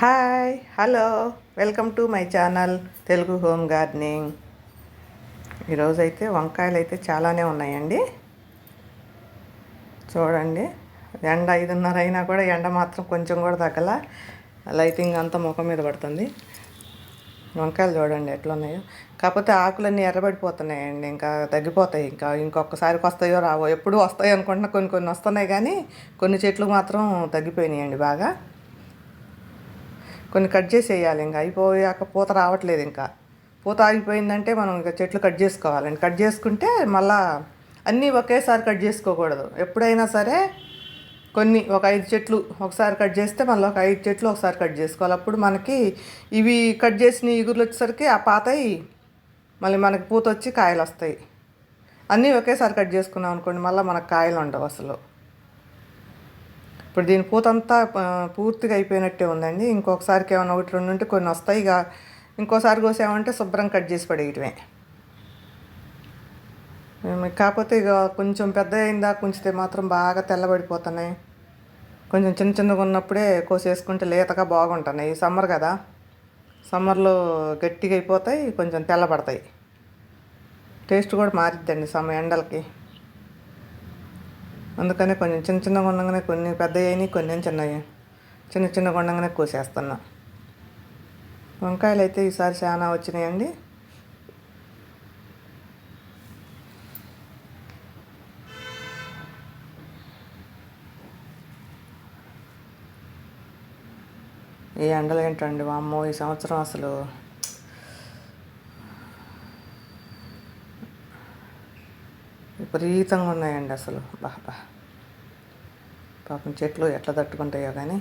Hi hello. Welcome to my channel Telugu home gardening. ఈరోజు అయితే వంకాయలు అయితే చాలానే ఉన్నాయండి. చూడండి ఎండ ఐదున్నర అయినా కూడా ఎండ మాత్రం కొంచెం కూడా తగ్గల. లైటింగ్ అంతా ముఖం మీద పడుతుంది. వంకాయలు చూడండి ఎట్లా ఉన్నాయో కాకపోతే ఆకులన్నీ ఎర్రబడిపోతున్నాయండి ఇంకా తగ్గిపోతాయి. ఇంకా ఇంకొకసారికి వస్తాయో రావో ఎప్పుడు వస్తాయి అనుకుంటున్నా కొన్ని కొన్ని వస్తున్నాయి కానీ కొన్ని చెట్లు మాత్రం తగ్గిపోయినాయండి బాగా. కొన్ని కట్ చేసేయాలి ఇంకా. అయిపోయాక పూత రావట్లేదు ఇంకా. పూత ఆగిపోయిందంటే మనం ఇంకా చెట్లు కట్ చేసుకోవాలండి కట్ చేసుకుంటే మళ్ళా అన్నీ ఒకేసారి కట్ చేసుకోకూడదు. ఎప్పుడైనా సరే కొన్ని ఒక ఐదు చెట్లు ఒకసారి కట్ చేస్తే మళ్ళీ ఒక ఐదు చెట్లు ఒకసారి కట్ చేసుకోవాలి. అప్పుడు మనకి ఇవి కట్ చేసిన ఇగురులు వచ్చేసరికి ఆ పాతయి మళ్ళీ మనకి పూత వచ్చి కాయలు వస్తాయి. అన్నీ ఒకేసారి కట్ చేసుకున్నాం అనుకోండి మళ్ళీ మనకు కాయలు ఉండవు అసలు. ఇప్పుడు దీని పూతంతా పూర్తిగా అయిపోయినట్టే ఉందండి. ఇంకొకసారికి ఏమైనా ఒకటి రెండు ఉంటే కొన్ని వస్తాయి. ఇక ఇంకోసారి కోసామంటే శుభ్రం కట్ చేసి పడేయటమే. కాకపోతే ఇక కొంచెం పెద్ద అయిందా కుంచితే మాత్రం బాగా తెల్లబడిపోతున్నాయి. కొంచెం చిన్న చిన్నగా ఉన్నప్పుడే కోసేసుకుంటే లేతగా బాగుంటున్నాయి. సమ్మర్ కదా. సమ్మర్లో గట్టిగా అయిపోతాయి కొంచెం తెల్లబడతాయి. టేస్ట్ కూడా మారిద్దండి సమ ఎండలకి. అందుకని కొంచెం చిన్న చిన్నగా ఉండగానే కొన్ని పెద్ద అయినాయి కొన్ని చిన్నవి చిన్న చిన్నగా ఉండగానే కోసేస్తున్నా. వంకాయలు అయితే ఈసారి చాలా వచ్చినాయండి. ఈ ఎండలు ఏంటండి వామ్మో ఈ సంవత్సరం అసలు విపరీతంగా ఉన్నాయండి అసలు. బాబా పాపం చెట్లు ఎట్లా తట్టుకుంటాయో కానీ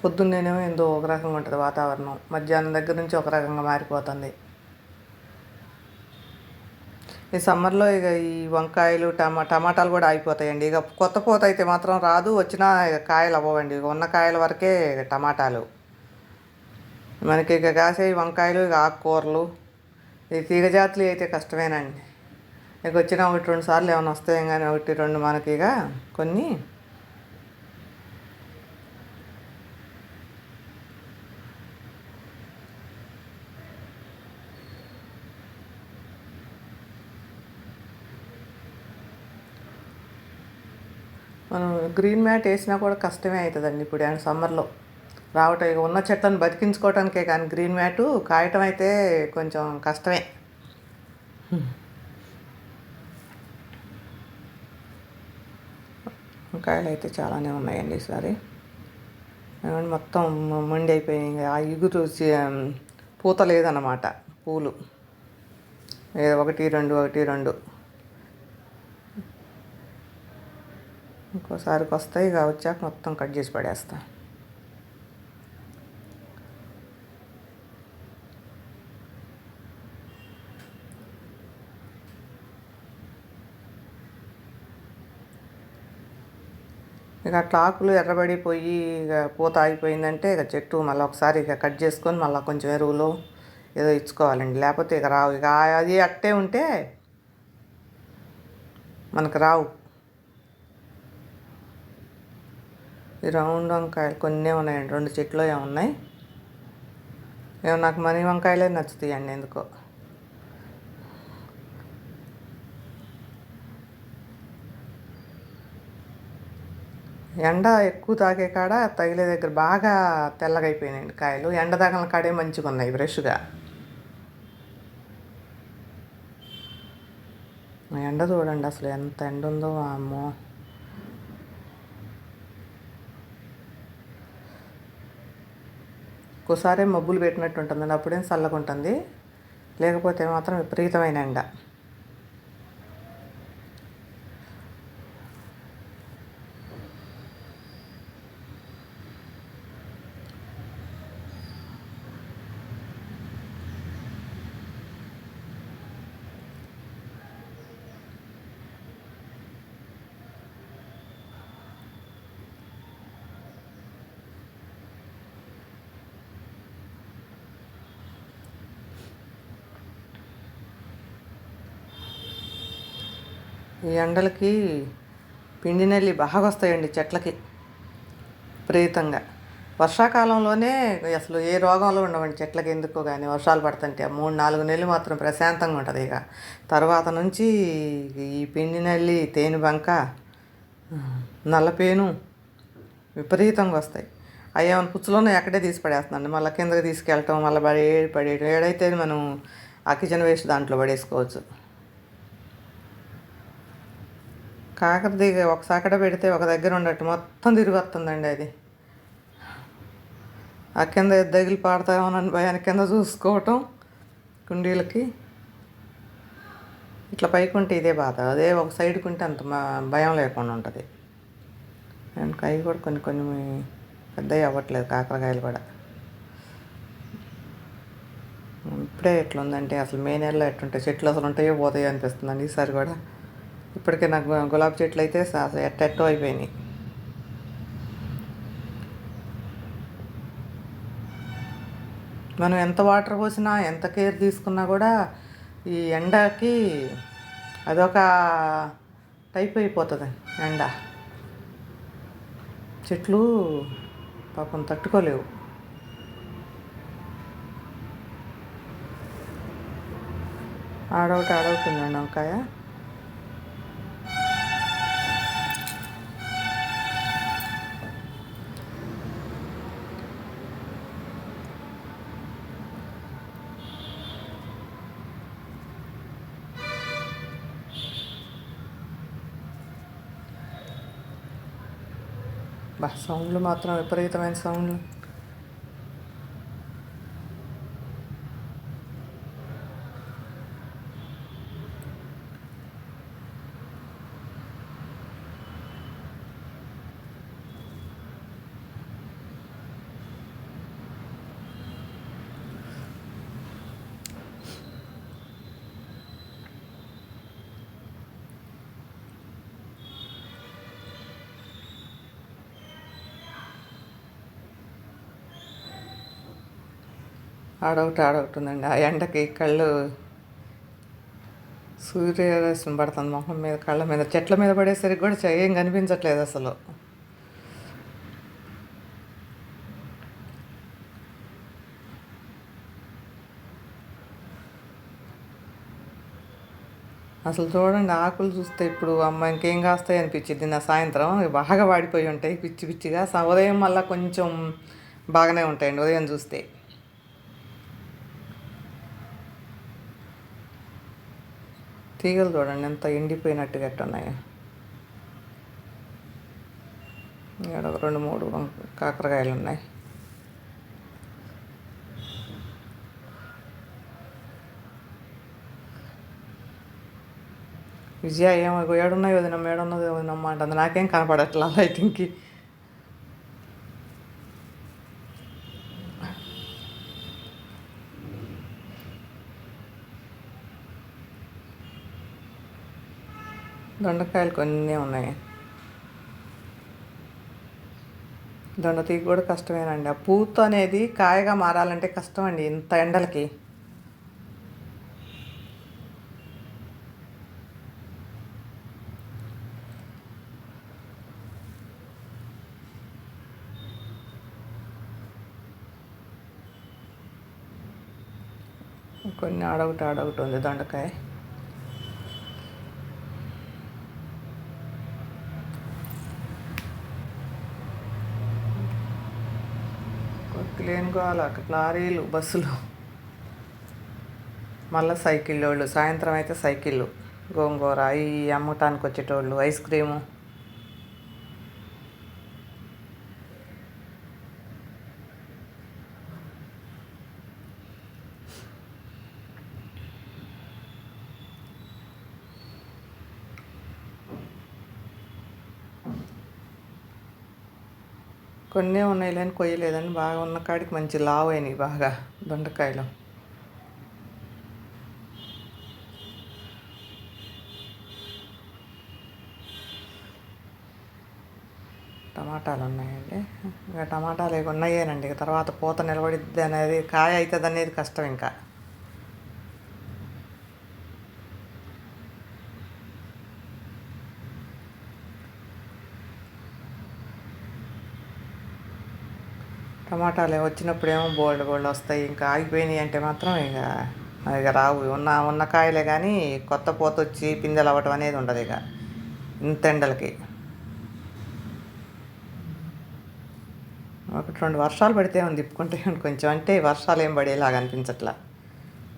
పొద్దున్నేనేమో ఎంతో ఒక రకంగా ఉంటుంది వాతావరణం. మధ్యాహ్నం దగ్గర నుంచి ఒక రకంగా మారిపోతుంది. ఈ సమ్మర్లో ఇక ఈ వంకాయలు టమా టమాటాలు కూడా ఆగిపోతాయండి. ఇక కొత్త పూత అయితే మాత్రం రాదు. వచ్చినా ఇక కాయలు అవ్వవండి. ఇక ఉన్న కాయల వరకే టమాటాలు. మనకి ఇక కాసే వంకాయలు ఇక ఆకుకూరలు. ఈ తీగజాతులు అయితే కష్టమేనండి. ఇక వచ్చిన ఒకటి రెండు సార్లు ఏమైనా వస్తాయి కానీ ఒకటి రెండు మనకి ఇక కొన్ని. మనం గ్రీన్ మ్యాట్ వేసినా కూడా కష్టమే అవుతుందండి ఇప్పుడు అండ్ సమ్మర్లో. రావటం ఇక ఉన్న చెట్లను బతికించుకోవటానికే కానీ గ్రీన్ మ్యాటు కాయటం అయితే కొంచెం కష్టమే. కాయలు అయితే చాలానే ఉన్నాయండి ఈసారి. మొత్తం మండి అయిపోయినాయి. ఆ ఇగురు పూత లేదన్నమాట పూలు. ఏదో ఒకటి రెండు ఒకటి రెండు. ఇంకోసారికి వస్తాయి ఇక వచ్చాక మొత్తం కట్ చేసి పడేస్తాను ఇక అట్లా ఆకులు ఎర్రబడిపోయి ఇక పూత ఆగిపోయిందంటే ఇక చెట్టు మళ్ళీ ఒకసారి ఇక కట్ చేసుకొని మళ్ళీ కొంచెం ఎరువులు ఏదో ఇచ్చుకోవాలండి. లేకపోతే ఇక రావు. ఇక అది అట్టే ఉంటే మనకు రావు. ఈ రౌండ్ వంకాయలు కొన్ని ఉన్నాయండి. రెండు చెట్లు ఏమున్నాయి ఏమో నాకు మనీ వంకాయలే నచ్చుతాయండి ఎందుకో. ఎండ ఎక్కువ తాగే కాడ తగిలే దగ్గర బాగా తెల్లగా అయిపోయినాయండి కాయలు. ఎండ తగల కాడే మంచిగా ఉన్నాయి ఫ్రెష్గా. ఎండ చూడండి అసలు ఎంత ఎండ ఉందో అమ్మో ఒక్కోసారి మబ్బులు పెట్టినట్టు ఉంటుందండి. అప్పుడేం చల్లగా ఉంటుంది. లేకపోతే మాత్రం విపరీతమైన ఎండ. ఈ ఎండలకి పిండి నెల్లి బాగా వస్తాయండి చెట్లకి విపరీతంగా. వర్షాకాలంలోనే అసలు ఏ రోగాలు ఉండవండి చెట్లకి ఎందుకు కానీ వర్షాలు పడుతుంటే ఆ మూడు నాలుగు నెలలు మాత్రం ప్రశాంతంగా ఉంటుంది ఇక. తర్వాత నుంచి ఈ పిండి నల్లి తేనె బంక నల్లపేను విపరీతంగా వస్తాయి. అవి ఏమైనా పుచ్చులోనే ఎక్కడే తీసి పడేస్తుందండి మళ్ళీ కిందకి తీసుకెళ్ళటం మళ్ళీ పడే పడేయడం ఏడైతే మనం ఆక్సిజన్ వేస్ట్ దాంట్లో పడేసుకోవచ్చు. కాకరది ఒక సాకడ పెడితే ఒక దగ్గర ఉండట్టు మొత్తం తిరిగి వస్తుందండి అది. ఆ కింద దగిలి పాడతామోనని భయాన్ని కింద చూసుకోవటం కుండీలకి. ఇట్లా పైకుంటే ఇదే బాధ. అదే ఒక సైడ్కి ఉంటే అంత భయం లేకుండా ఉంటుంది. అండ్ కాయ కూడా కొన్ని కొన్ని పెద్దవి అవ్వట్లేదు కాకరకాయలు కూడా. ఇప్పుడే ఎట్లా ఉందంటే అసలు మే నెలలో ఎట్లుంటాయి? చెట్లు అసలు ఉంటాయో పోతాయో అనిపిస్తుందండి ఈసారి కూడా ఇప్పటికే నాకు గులాబీ చెట్లు అయితే స- ఎట్టెట్టో అయిపోయినాయి. మనం ఎంత వాటర్ పోసినా ఎంత కేర్ తీసుకున్నా కూడా ఈ ఎండకి అదొక టైప్ అయిపోతుంది ఎండ. చెట్లు పాపం తట్టుకోలేవు. ఆడొకటి ఆడవుతుందండి వంకాయ. బా సౌండ్లు మాత్రం విపరీతమైన సౌండ్లు. ఆడొకటి ఆడొకటి ఉందండి. ఆ ఎండకి కళ్ళు సూర్యరశ్మి పడుతుంది మొహం మీద కళ్ళ మీద. చెట్ల మీద పడేసరికి కూడా చ- ఏం కనిపించట్లేదు అసలు. అసలు చూడండి ఆకులు చూస్తే ఇప్పుడు అమ్మ ఇంకేం కాస్తాయి అనిపించింది నా సాయంత్రం బాగా వాడిపోయి ఉంటాయి. పిచ్చి పిచ్చిగా ఉదయం మళ్ళీ కొంచెం బాగానే ఉంటాయండి ఉదయం చూస్తే. తీగలు చూడండి ఎంత ఎండిపోయినట్టుగా ఎట్టున్నాయో. ఇక్కడ ఒక రెండు మూడు కాకరకాయలు ఉన్నాయి. విజయ ఏమో ఏడున్నాయి వదిన ఏడున్నది వదినమ్మ అంటే నాకేం కనపడట్లా లైటింగ్కి దొండకాయలు కొన్ని ఉన్నాయి. దొండ తీగ కూడా కష్టమేనండి. ఆ పూత అనేది కాయగా మారాలంటే కష్టం అండి ఇంత ఎండలకి. కొన్ని ఆడొకటి ఆడొకటి ఉంది దొండకాయ. లేని అక్కడ లారీలు బస్సులు. మళ్ళీ సైకిల్ వాళ్ళు సాయంత్రం అయితే సైకిళ్ళు. గోంగూర అవి అమ్మటానికి వచ్చేటోళ్ళు ఐస్ క్రీము. కొన్ని ఉన్నాయి లేని కొయ్యలేదని బాగా ఉన్న కాడికి మంచి లావు అయినాయి బాగా దొండకాయలు. టమాటాలు ఉన్నాయండి ఇంకా టమాటాలు ఇవి ఉన్నాయేనండి. తర్వాత పూత నిలబడిద్ది అనేది కాయ అవుతుంది అనేది కష్టం ఇంకా. టమాటాలు వచ్చినప్పుడేమో బోల్డ్ బోల్డ్ వస్తాయి ఇంకా ఆగిపోయినాయి అంటే మాత్రం ఇక ఇక రావు. ఉన్న ఉన్న కాయలే కానీ కొత్త పూత వచ్చి పిందెలు అవ్వటం అనేది ఉండదు ఇక ఇంత ఎండలకి. ఒకటి రెండు వర్షాలు పడితే ఉంది తిప్పుకుంటే కొంచెం అంటే వర్షాలు ఏం పడేలాగా అనిపించట్లా.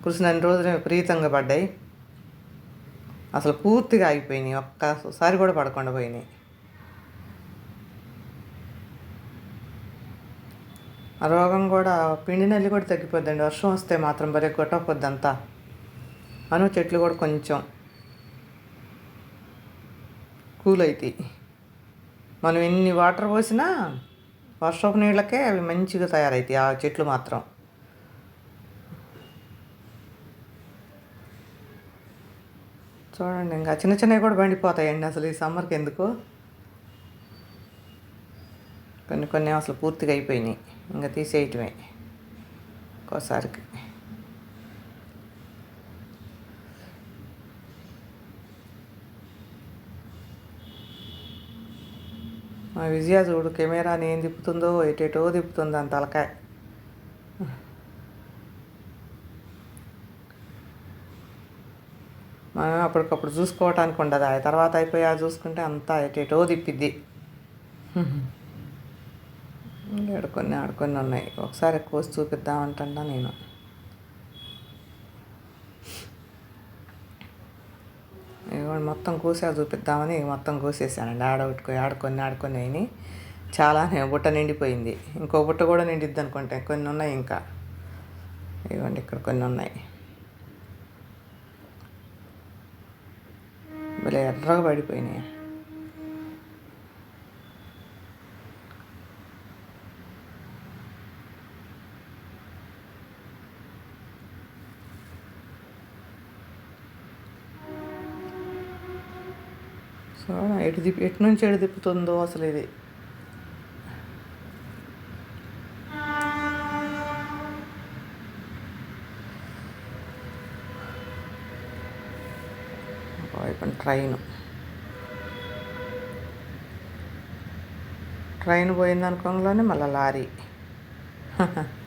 కురిసినన్ని రోజులు విపరీతంగా పడ్డాయి. అసలు పూర్తిగా ఆగిపోయినాయి ఒక్కసారి కూడా పడకుండా పోయినాయి. ఆ రోగం కూడా పిండి నల్లి కూడా తగ్గిపోద్దండి. వర్షం వస్తే మాత్రం భలే కొట్టకపోద్దంతా. అను చెట్లు కూడా కొంచెం కూల్ అవుతాయి మనం ఎన్ని వాటర్ పోసినా వర్షపు నీళ్ళకే అవి మంచిగా తయారవుతాయి ఆ చెట్లు మాత్రం. చూడండి ఇంకా చిన్న చిన్నవి కూడా బండిపోతాయండి అసలు ఈ సమ్మర్కి ఎందుకు? కొన్ని కొన్ని అసలు పూర్తిగా అయిపోయినాయి. ఇంకా తీసేయటమే ఒక్కోసారికి. మా విజయ చూడు కెమెరాని ఏం తిప్పుతుందో ఎటేటో తిప్పుతుంది అంత తలకాయ. మనం అప్పటికప్పుడు చూసుకోవటానికి ఉండదు. ఆ తర్వాత అయిపోయా చూసుకుంటే అంతా ఎటేటో తిప్పిద్ది. ఆడుకొని ఆడుకొని ఉన్నాయి. ఒకసారి కోసి చూపిద్దామంటా నేను. ఇవ్వండి మొత్తం కోసా చూపిద్దామని మొత్తం కోసేసానండి. ఆడబెట్టుకో ఆడుకొని ఆడుకొని అయినాయి. చాలా బుట్ట నిండిపోయింది. ఇంకో బుట్ట కూడా నిండిద్ది అనుకుంటే. కొన్ని ఉన్నాయి ఇంకా. ఇవ్వండి ఇక్కడ కొన్ని ఉన్నాయి. భలే ఎర్రగా పడిపోయినాయి. ఎటు దిప్పి ఎటు నుంచి ఎటు తిప్పుతుందో అసలు ఇది. వైపు ట్రైన్. ట్రైన్ పోయిందనుకోగానే మళ్ళీ లారీ.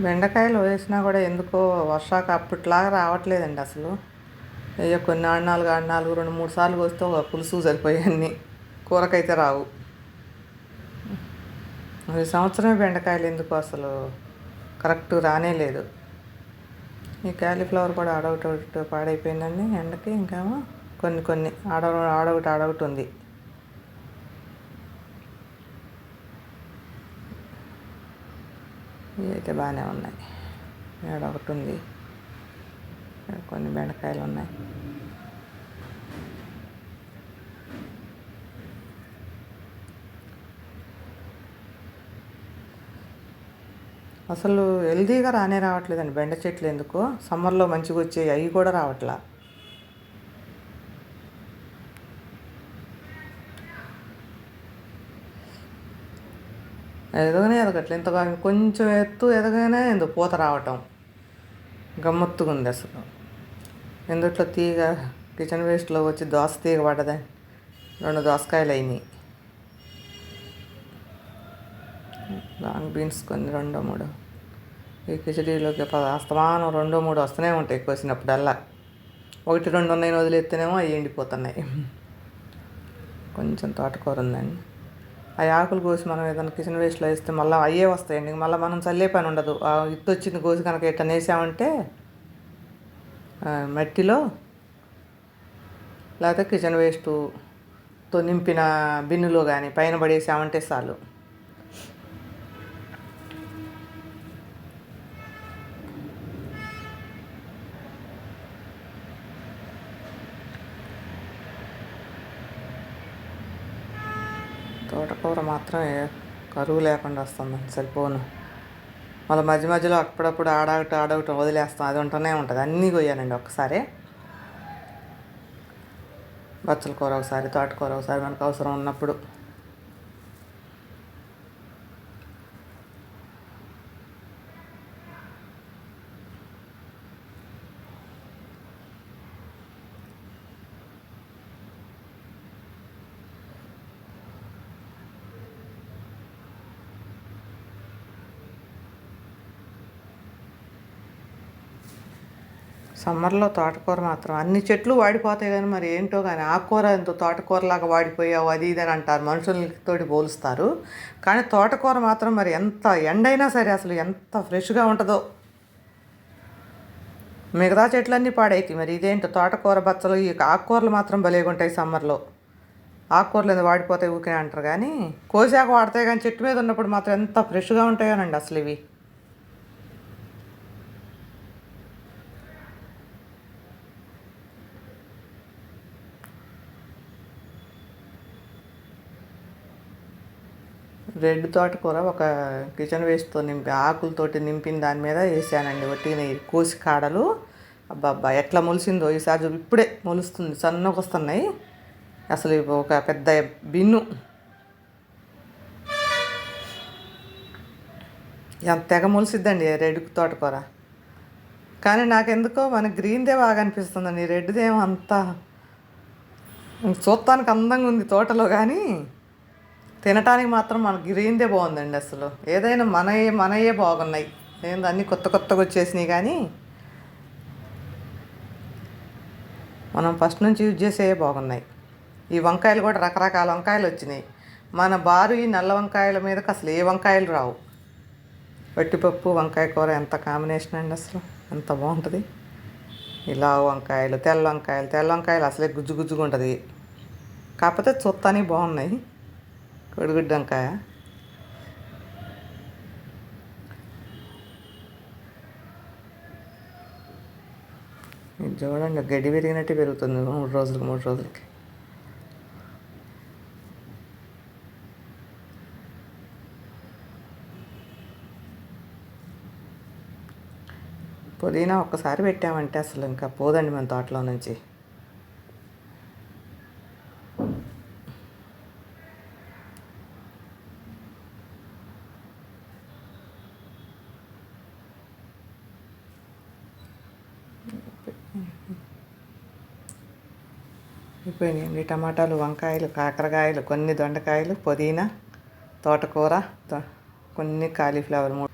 బెండకాయలు వేసినా కూడా ఎందుకో వర్షాక అప్పట్లాగా రావట్లేదండి అసలు. అయ్యో కొన్ని ఆడు నాలుగు ఆడు నాలుగు రెండు మూడు సార్లు వస్తే ఒక పులుసు సరిపోయాన్ని. కూరకైతే రావు. ఈ సంవత్సరమే బెండకాయలు ఎందుకు అసలు కరెక్ట్ రానే లేదు. ఈ క్యాలీఫ్లవర్ కూడా ఆడొకటి పాడైపోయిందండి. ఎండకి ఇంకేమో కొన్ని కొన్ని ఆడ ఆడొకటి ఆడొకటి ఉంది. ఇవైతే అయితే బాగానే ఉన్నాయి. ఇక్కడ ఒకటి ఉంది. కొన్ని బెండకాయలు ఉన్నాయి. అసలు హెల్దీగా రానే రావట్లేదండి బెండ చెట్లు ఎందుకు. సమ్మర్లో మంచిగా వచ్చాయి. అవి కూడా రావట్లా. ఎదగనే ఎదగట్లే. ఇంతగా కొంచెం ఎత్తు ఎదగనే ఇంత పూత రావటం. గమ్మత్తుగా ఉంది అసలు. ఎందుట్లో తీగ కిచెన్ వేస్ట్లో వచ్చి దోస తీగ పడ్డదే? రెండు దోసకాయలు అయినాయి. లాంగ్ బీన్స్ కొన్ని రెండో మూడో. ఈ కిచడీలోకి అస్తమానం రెండో మూడు వస్తూనే ఉంటాయి కోసినప్పుడల్లా. ఒకటి రెండు ఉన్నాయి వదిలేస్తేనేమో అవి ఎండిపోతున్నాయి. కొంచెం తోటకూర ఉందండి. ఆ ఆకులు కోసి మనం ఏదైనా కిచెన్ వేస్ట్లో వేస్తే మళ్ళీ అయ్యే వస్తాయండి. మళ్ళీ మనం చల్లే పని ఉండదు. ఆ ఇత్తు వచ్చింది కోసి కనుక ఇట్లా వేసామంటే మట్టిలో లేకపోతే కిచెన్ వేస్ట్తో నింపిన బిన్నులో కానీ పైన పడేసామంటే చాలు. తోటకూర మాత్రం కరువు లేకుండా వస్తుంది సరిపోను మళ్ళీ మధ్య మధ్యలో అప్పుడప్పుడు ఆడగట ఆడగటం వదిలేస్తాం. అది ఉంటూనే ఉంటుంది. అన్నీ కొయ్యానండి ఒక్కసారి. బచ్చల కూర ఒకసారి తోటకూర ఒకసారి మనకు అవసరం ఉన్నప్పుడు. సమ్మర్లో తోటకూర మాత్రం అన్ని చెట్లు వాడిపోతాయి కానీ మరి ఏంటో కానీ ఆకుకూర ఎంతో తోటకూరలాగా వాడిపోయావు అది ఇది అని అంటారు. మనుషులతోటి పోలుస్తారు. కానీ తోటకూర మాత్రం మరి ఎంత ఎండైనా సరే అసలు ఎంత ఫ్రెష్గా ఉంటుందో. మిగతా చెట్లన్నీ పాడైతాయి. మరి ఇదేంటో? తోటకూర బచ్చలు ఈ ఆకుకూరలు మాత్రం భలేగా ఉంటాయి సమ్మర్లో. ఆకుకూరలు ఏదో వాడిపోతాయి ఊకే అంటారు కానీ కోసాక వాడతాయి కానీ చెట్టు మీద ఉన్నప్పుడు మాత్రం ఎంత ఫ్రెష్గా ఉంటాయోనండి అసలు ఇవి. రెడ్ తోటకూర ఒక కిచెన్ వేస్ట్తో నింపి ఆకులతోటి నింపిన దాని మీద వేసానండి వట్టిన కోసి కాడలు. అబ్బాబ్బా ఎట్లా మొలిసిందో ఈసారి ఇప్పుడే మొలుస్తుంది సన్నగా వస్తున్నాయి. అసలు ఒక పెద్ద బిన్ను. ఎంత తెగ మొలిసిద్దండి రెడ్ తోటకూర కానీ నాకెందుకో మన గ్రీన్దే బాగా అనిపిస్తుందండి రెడ్దే అంత. చూస్తానికి అందంగా ఉంది తోటలో కానీ. తినటానికి మాత్రం మన గ్రీన్దే బాగుందండి అసలు. ఏదైనా మనయే మనయే బాగున్నాయి. ఏంది అన్నీ కొత్త కొత్తగా వచ్చేసినాయి కానీ మనం ఫస్ట్ నుంచి యూజ్ చేసేవే బాగున్నాయి. ఈ వంకాయలు కూడా రకరకాల వంకాయలు వచ్చినాయి. మన బారు ఈ నల్ల వంకాయల మీదకి అసలు ఏ వంకాయలు రావు. వట్టిపప్పు వంకాయ కూర ఎంత కాంబినేషన్ అండి అసలు. ఎంత బాగుంటుంది. ఇలా వంకాయలు తెల్ల వంకాయలు తెల్ల వంకాయలు అసలే గుజ్జు గుజ్జుగా ఉంటుంది. కాకపోతే చూస్తానికి బాగున్నాయి. కొడిగుడ్డు వంకాయ చూడండి గడ్డి పెరిగినట్టు పెరుగుతుంది. మూడు రోజులకి మూడు రోజులకి. పుదీనా ఒక్కసారి పెట్టామంటే అసలు ఇంకా పోదండి మన తోటలో నుంచి. అయిపోయినాయండి. టమాటాలు వంకాయలు కాకరకాయలు కొన్ని దొండకాయలు పుదీనా తోటకూర కొన్ని కాలీఫ్లవర్ మూడు